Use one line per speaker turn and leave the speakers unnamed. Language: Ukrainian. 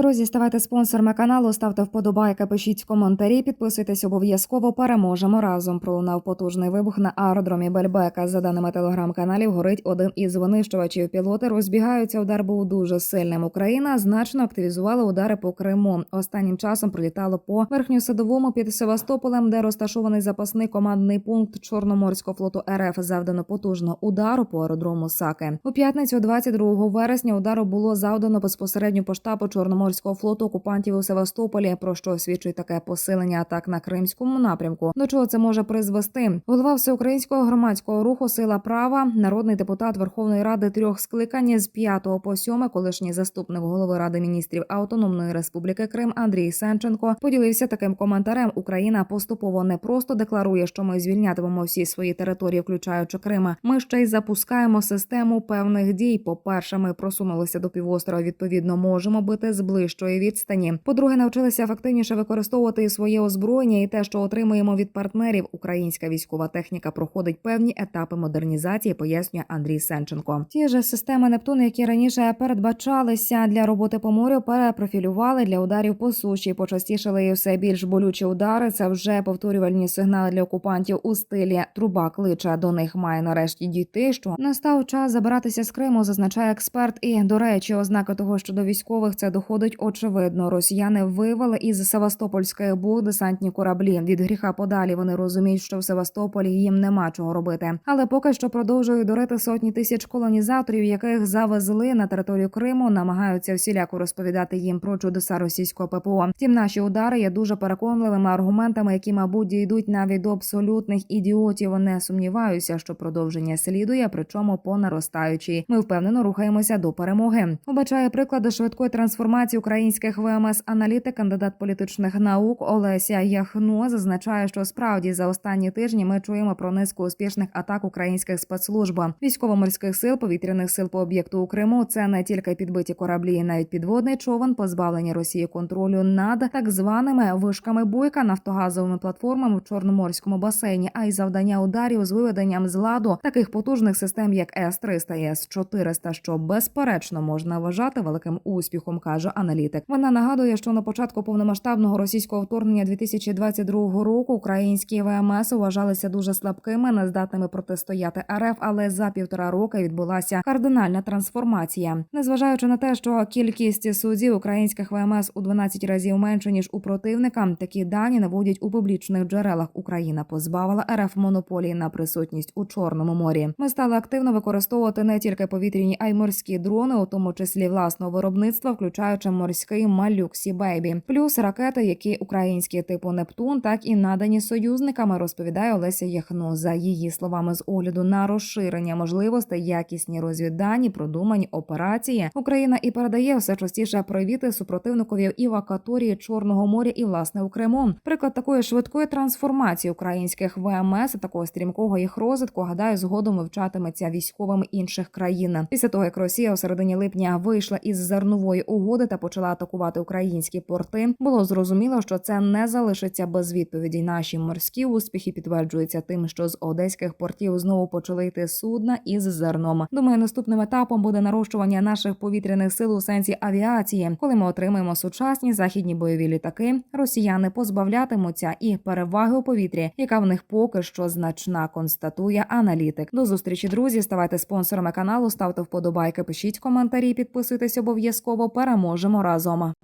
Друзі, ставайте спонсорами каналу, ставте вподобайки, пишіть коментарі, підписуйтесь обов'язково. Переможемо разом. Пролунав потужний вибух на аеродромі Бельбека. За даними телеграм-каналів, горить один із винищувачів. Пілоти розбігаються. Удар був дуже сильним. Україна значно активізувала удари по Криму. Останнім часом прилітало по верхньосадовому під Севастополем, де розташований запасний командний пункт Чорноморського флоту РФ. Завдано потужного удару по аеродрому Саки. У п'ятницю, 22 вересня, удару було завдано безпосередньо по штабу Чорноморського флоту окупантів у Севастополі, про що свідчить таке посилення атак на кримському напрямку. До чого це може призвести? Голова всеукраїнського громадського руху Сила права, народний депутат Верховної Ради трьох скликань з 5 по 7, колишній заступник голови ради міністрів Автономної Республіки Крим Андрій Сенченко поділився таким коментарем. Україна поступово не просто декларує, що ми звільнятимемо всі свої території, включаючи Крим. Ми ще й запускаємо систему певних дій. По перше, ми просунулися до півострова. Відповідно, можемо бити з ближчої відстані. По-друге, навчилися ефективніше використовувати своє озброєння і те, що отримуємо від партнерів. Українська військова техніка проходить певні етапи модернізації, пояснює Андрій Сенченко. Ті ж системи Нептун, які раніше передбачалися для роботи по морю, перепрофілювали для ударів по суші. Почастішали і все більш болючі удари. Це вже повторювальні сигнали для окупантів у стилі труба клича. До них має нарешті дійти. Що настав час забиратися з Криму, зазначає експерт. І до речі, ознаки того, що до військових це доходить очевидно. Росіяни вивели із Севастопольських бух десантні кораблі. Від гріха подалі вони розуміють, що в Севастополі їм нема чого робити. Але поки що продовжують дурити сотні тисяч колонізаторів, яких завезли на територію Криму, намагаються всіляко розповідати їм про чудеса російського ППО. Втім, наші удари є дуже переконливими аргументами, які, мабуть, дійдуть навіть до абсолютних ідіотів. Не сумніваюся, що продовження слідує, причому по наростаючій. Ми впевнено рухаємося до перемоги. Обачає приклади швидкої трансформації українських ВМС аналітик, кандидат політичних наук Олеся Яхно зазначає, що справді за останні тижні ми чуємо про низку успішних атак українських спецслужб, військово-морських сил, повітряних сил по об'єкту у Криму. Це не тільки підбиті кораблі, навіть підводний човен, позбавлені Росії контролю над так званими вишками буйка нафтогазовими платформами в чорноморському басейні, а й завдання ударів з виведенням з ладу таких потужних систем, як С 300 і С 400 що безперечно можна вважати великим успіхом, каже аналітик. Вона нагадує, що на початку повномасштабного російського вторгнення 2022 року українські ВМС вважалися дуже слабкими, нездатними протистояти РФ, але за півтора роки відбулася кардинальна трансформація. Незважаючи на те, що кількість суддів українських ВМС у 12 разів менше ніж у противника, такі дані наводять у публічних джерелах. Україна позбавила РФ монополії на присутність у Чорному морі. Ми стали активно використовувати не тільки повітряні, а й морські дрони, у тому числі власного виробництва, включаючи морський малюк Сі Бейбі, плюс ракети, які українські типу Нептун, так і надані союзниками, розповідає Олеся Яхно. За її словами, з огляду на розширення можливостей, якісні розвіддані, продумані операції. Україна і передає все частіше привіти супротивникові і в акваторії Чорного моря і власне у Криму. Приклад такої швидкої трансформації українських ВМС, такого стрімкого їх розвитку, гадаю, згодом вивчатиметься військовими інших країн. Після того як Росія у середині липня вийшла із зернової угоди та почала атакувати українські порти, було зрозуміло, що це не залишиться без відповіді. Наші морські успіхи підтверджуються тим, що з одеських портів знову почали йти судна із зерном. Думаю, наступним етапом буде нарощування наших повітряних сил у сенсі авіації. Коли ми отримаємо сучасні західні бойові літаки, росіяни позбавлятимуться і переваги у повітрі, яка в них поки що значна, констатує аналітик. До зустрічі, друзі. Ставайте спонсорами каналу, ставте вподобайки, пишіть коментарі, підписуйтесь обов'язково. Переможемо разом.